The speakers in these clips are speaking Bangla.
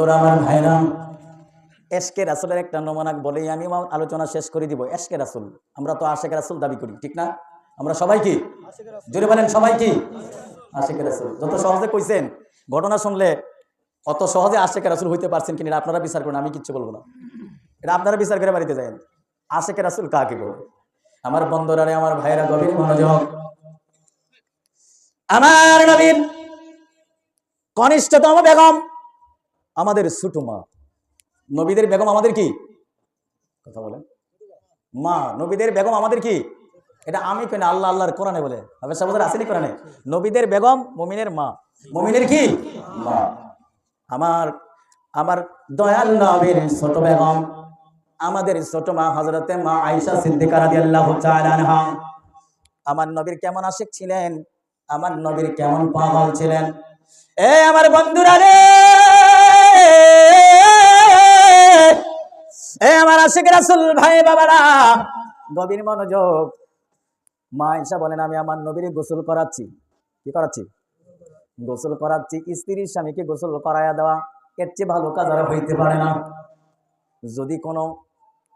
বন্ধুরা, আমার ভাইরা, এসকে রাসুলের একটা নমনাক বলেই আমি আমার আলোচনা শেষ করে দিব। এসকে রাসুল, আমরা তো আশেখ রাসুল দাবি করি, ঠিক না? আমরা সবাই কি? জোরে বলেন, সবাই কি? আশেখ রাসুল, যত সহজে কইছেন, ঘটনা শুনলে অত সহজে আশেখ রাসুল হইতে পারছেন কিনা আপনারা বিচার করুন, আমি কিচ্ছু বলব না। এটা আপনারা বিচার করে বাড়িতে যাবেন আশেখ রাসুল কাকে বলে? আমার বন্ধুরা রে আমার ভাইরা গভীর মনোযোগ। আমার নবীন, কনিষ্ঠতম বেগম আমাদের ছোট মা নবীদের বেগম আমাদের কি? কথা বলেন। মা, নবীদের বেগম আমাদের কি? এটা আমি কেন আল্লাহ আল্লাহর কোরআনে বলে। সবাদের আসেনি কোরআনে? নবীদের বেগম, মমিনের মা। মমিনের কি? মা। আমার আমার দয়াল নবীর ছোট বেগম, আমাদের ছোট মা হজরতে মা আয়েশা সিদ্দিকা আমার নবীর কেমন আশিক ছিলেন? আমার নবীর কেমন পাগল ছিলেন? এ আমার বন্ধুরা রে! এ আমার আশিক রাসুল, ভাই বাবারা, গভীর মনোযোগ। মা ঈশা বলেন, আমি আমার নবীর গোসল করাচ্ছি। কি করাচ্ছি? গোসল করাচ্ছি। স্ত্রীর স্বামীকে গোসল করাইয়া দেওয়া, এর চেয়ে ভালো কাজ আর হইতে পারে না। যদি কোনো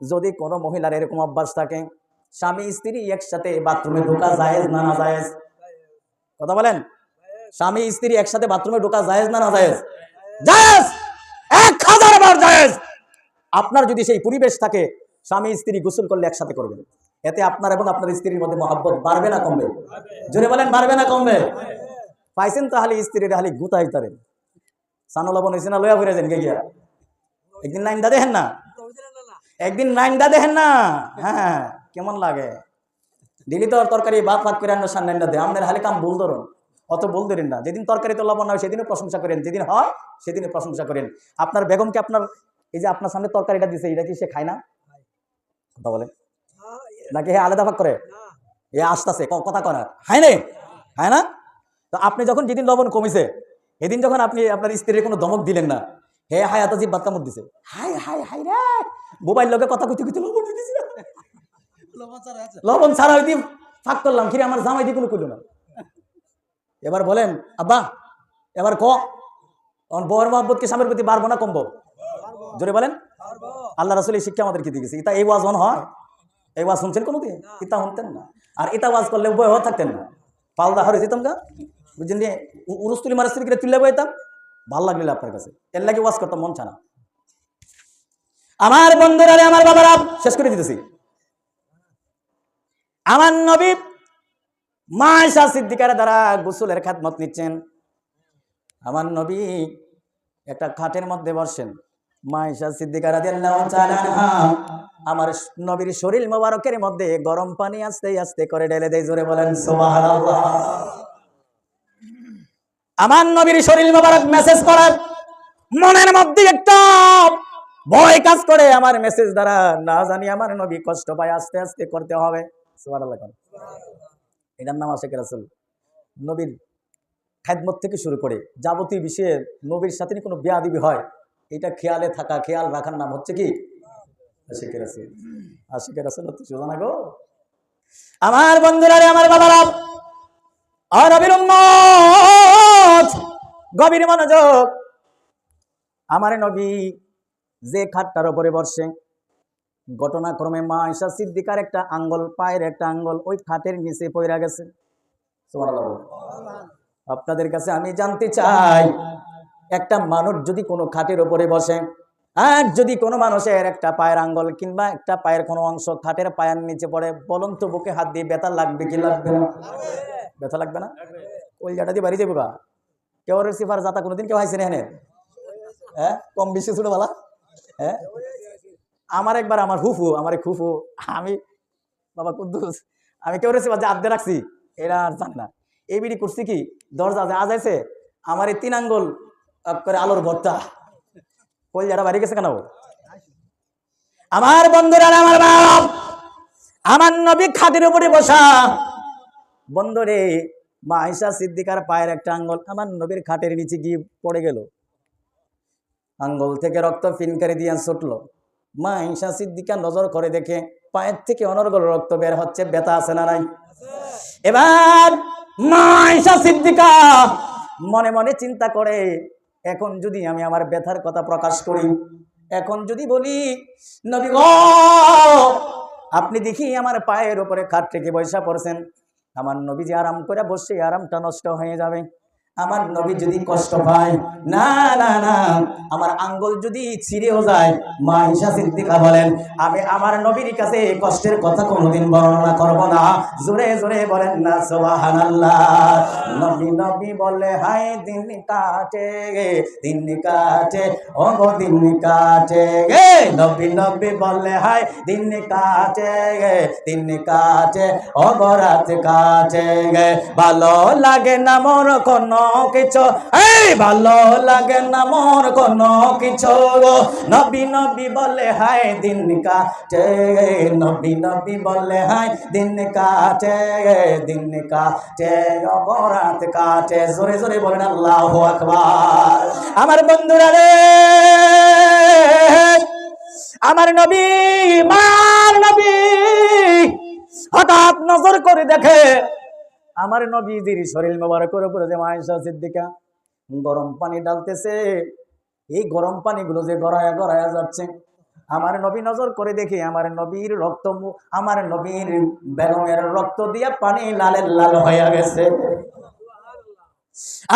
যদি কোনো মহিলার এরকম অভ্যাস থাকে, স্বামী, স্ত্রী একসাথে বাথরুমে ঢোকা জায়েজ না না জায়েজ? কথা বলেন? স্বামী, স্ত্রী একসাথে বাথরুমে ঢোকা জায়েজ না না জায়েজ? জায়েজ! এক হাজার বার জায়েজ! আপনার যদি সেই পরিবেশ থাকে, স্বামী, স্ত্রী গোসল করলে একসাথে করবেন। এতে আপনার এবং আপনার স্ত্রীর মধ্যে মহাব্বত বাড়বে না কমবে। জোরে বলেন, বাড়বে না কমবে? পাইছেন তাহলে স্ত্রীর, হালি গুতাই তারে। সানো লবণ হয়েছে না একদিন লাইনটা দেখেন না? একদিন লাইনটা দেখেন না? হ্যাঁ কেমন লাগে? ডেলি তো তরকারি, ভাত ভাত করে আনার সামনে দেয় আপনার হালে কাম ভুল ধরুন। অত ভুল ধরেন না। যেদিন তরকারি তো লবণ হয়, সেদিনও প্রশংসা করেন। যেদিন হয়, সেদিনও প্রশংসা করেন। আপনার বেগমকে আপনার এই যে আপনার সামনে তরকারিটা দিছে এটা কি সে খায় না? কথা বলে। নাকি হে আলাদা ভাগ করে? এ আসতেছে কথা কয় না। হায় নে হায় না? তো আপনি যখন যেদিন লবণ কমিছে এদিন যখন আপনি আপনার স্ত্রীর কোনো দমক দিলেন না হে হায় আতা জিভ বাত্তা দিছে। হাই হাই হাই রে! মোবাইল লোকে কথা কইতে কইতে লবণ দিছি। লবণ ছাড়া হইতে ফাঁক করলাম কিরে আমার জামাই দিয়ে কোনো কইল না? এবার বলেন আব্বা এবার ক? বউয়ের মহব্বতকে স্বামীর প্রতি বাড়বো না কমবো? জোরে বলেন। আল্লাহ রাসুল এই শিক্ষা আমাদেরকে দিয়ে গেছে। ইতা এই ওয়াজ হন হয়? এই ওয়াজ শুনছেন কোনোদিন ইতা শুনতেন না। আর ইতা ওয়াজ করলে উভয় হওয়া থাকতেন না। পালদা হারে যেতাম গা। বুঝছেন যে উরুস্তুলি মারাস্তুলি করে তুললে বইতাম। ভালো লাগলে আপনার কাছে। এর লাগে ওয়াজ করতাম, মন ছানা। আমার বন্ধুরা আমার বাবারা শেষ করে দিতেছি। আমার নবী মায়সা সিদ্দিকার দ্বারা গোসলের খাতমত নিচ্ছেন। আমার নবী একটা খাটের মধ্যে বসেন তাআলা আমার নবীর শরীর মোবারকের মধ্যে গরম পানি আস্তে আস্তে করে ঢেলে দেয়, জোরে বলেন আমার নবীর শরীর মোবারক মেসেজ করার মনের মধ্যে একটা ভয় কাজ করে, আমার মেসেজ দ্বারা না জানি আমার নবী কষ্ট পায়, আস্তে আস্তে করতে হবে। সুবহানাল্লাহ এটার নাম আশেখ রাসূল। নবীর খাদমত থেকে শুরু করে যাবতীয় বিষয়ে নবীর সাথে কোনো বেয়াদিবি হয় খেয়ালে থাকা, খেয়াল রাখার নাম হচ্ছে কি? আশিকের রাসূল। আশিকের রাসূল তো না গো আমার বন্ধুরা রে, আমার আর নবীর গভীর মনোযোগ। আমার নবী যে খাটটার উপরে বসে, ঘটনাক্রমে মা ঈশা সিদ্দিকার একটা আঙ্গল, পায়ের একটা আঙ্গল ওই খাটের নিচে পড়ে গেছে। আপনাদের কাছে আমি জানতে চাই একটা মানুষ যদি কোনো খাটের উপরে বসে, আর যদি কোনো মানুষের একটা পায়ের আঙ্গল কিংবা একটা পায়ের কোনো অংশ খাটের পায়ের নিচে পড়ে, বলুন তো বুকে হাত দিয়ে ব্যথা লাগবে কি লাগবে না? ব্যথা লাগবে না? ওই জাটা দিয়ে বাড়ি যাবে বা? কেউ রিসিভার যাতা কোনোদিন কেউ হাইছে না এখানে? হ্যাঁ? কম বেশি ছোট বলা? হ্যাঁ? আমার একবার আমার হুফু আমার হুফু আমি, বাবা কুদ্দুস, আমি কেউ রেসিভার যে আদ্যে রাখছি, এরা আর জান না। এই বিড়ি করছি কি? দরজা আজ আছে আমার এই তিন আঙ্গুল করে আলোর ভর্তা। কই যারা বাড়ি গেছে কেন? আমার বন্ধুরা আমার বাপ। আমার নবী খাদের উপরে বসা। বন্ধুরে, মা আয়সা সিদ্দিকার পায়ের একটা আঙ্গল আমার নবীর খাটের নিচে গিয়ে পড়ে গেল। আঙ্গল থেকে রক্ত ফিনকারি দিয়ে ছুটলো। মা আয়সা সিদ্দিকা নজর করে দেখে পায়ের থেকে অনর্গল রক্ত বের হচ্ছে, ব্যথা আছে না নাই? এবার মা আয়সা সিদ্দিকা মনে মনে চিন্তা করে এখন যদি আমি আমার ব্যথার কথা প্রকাশ করি এখন যদি বলি নবী আপনি দেখি আমার পায়ের উপরে খাট থেকে বৈশা পড়ছেন। আমার নবী যে আরাম করে বসে আরামটা নষ্ট হয়ে যাবে। আমার নবী যদি কষ্ট পায়, না না না, আমার আঙ্গুল যদি ছিঁড়েও যায়, মা ঈশা সিদ্দিকা বলেন, আমি আমার নবীর কাছে কষ্টের কথা কোনোদিন বর্ণনা করব না। জোরে জোরে বলেন না, সুবহানাল্লাহ। নবী নবী বলে হাই দিন কাটে গে, দিন কাটে ও গো দিন কাটে গে। নবী নবী বলে হাই দিন কাটে গে, দিন কাটে ও গো রাত কাটে গে। ভালো লাগে না মোর কোনো কিছু। এই ভালো লাগে না মোর কোনো কিছু নবী নবী বলে হাই দিন কাটে নবী নবী বলে হাই দিন কাটে দিন কাটে ও গো রাত কাটে। জোরে জোরে বলেন, আল্লাহ আকবার। আমার বন্ধুরা রে, আমার নবী, মার নবী, হঠাৎ নজর করে দেখে আমার নবীজির শরীর মোবারকের উপরে যে মায়েশা সিদ্দিকা গরম পানি ডালতেছে এই গরম পানিগুলো যে গড়ায়া গড়ায়া যাচ্ছে, আমার নবী নজর করে দেখি আমার নবীর রক্ত আমার নবীর বেগমের রক্ত দিয়া পানি লালের লাল হয়ে গেছে।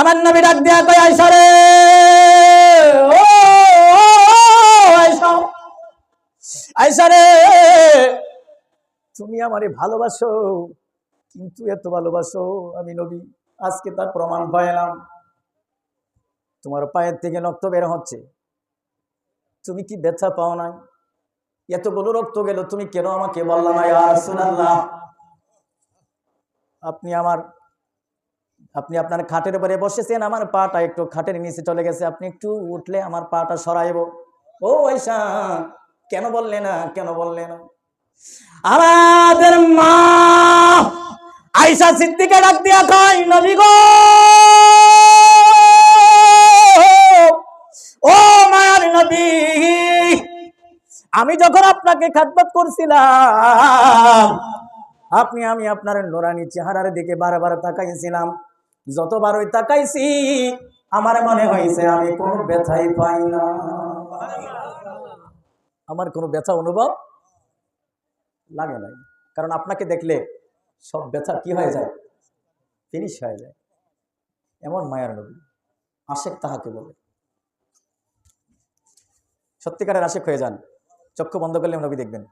আমার নবী ডাক দিয়া কই আইসা রে, ও আইসা আইসা রে, তুমি আমারে ভালোবাসো কিন্তু এত ভালোবাসো আমি নবী, আজকে তার প্রমাণ পাইলাম তোমার পায়ের থেকে রক্ত বের হচ্ছে। তুমি কি ব্যথা পাও নাই? এতগুলো রক্ত গেল, তুমি কেন আমাকে বললাম আপনি আমার, আপনি আপনার খাটের উপরে বসেছেন, আমার পাটা একটু খাটের নিচে চলে গেছে। আপনি একটু উঠলে আমার পাটা সরাইব। ও আইসা কেন বললে না, কেন বললে না? আমাদের আইসা সিদ্দিকে ডাক দিয়া কয় নবী গো! ও মায়ার নবী, আমি যখন আপনাকে খাতবাত করছিলাম, আপনি, আমি আপনার নোরানি চেহারার দিকে বারবার তাকাইছিলাম। যতবার ওই তাকাইছি, আমার মনে হয়েছে আমি কোনো ব্যথাই পাই না। আমার কোনো ব্যথা, অনুভব লাগে নাই। কারণ আপনাকে দেখলে সব ব্যথা কি হয়ে যায়? ফিনিশ হয়ে যায়। এমন মায়ার নবী। আশেক তাহাকে বলে, সত্যিকারের আশেক হয়ে যান। চক্ষু বন্ধ করলে নবী দেখবেন।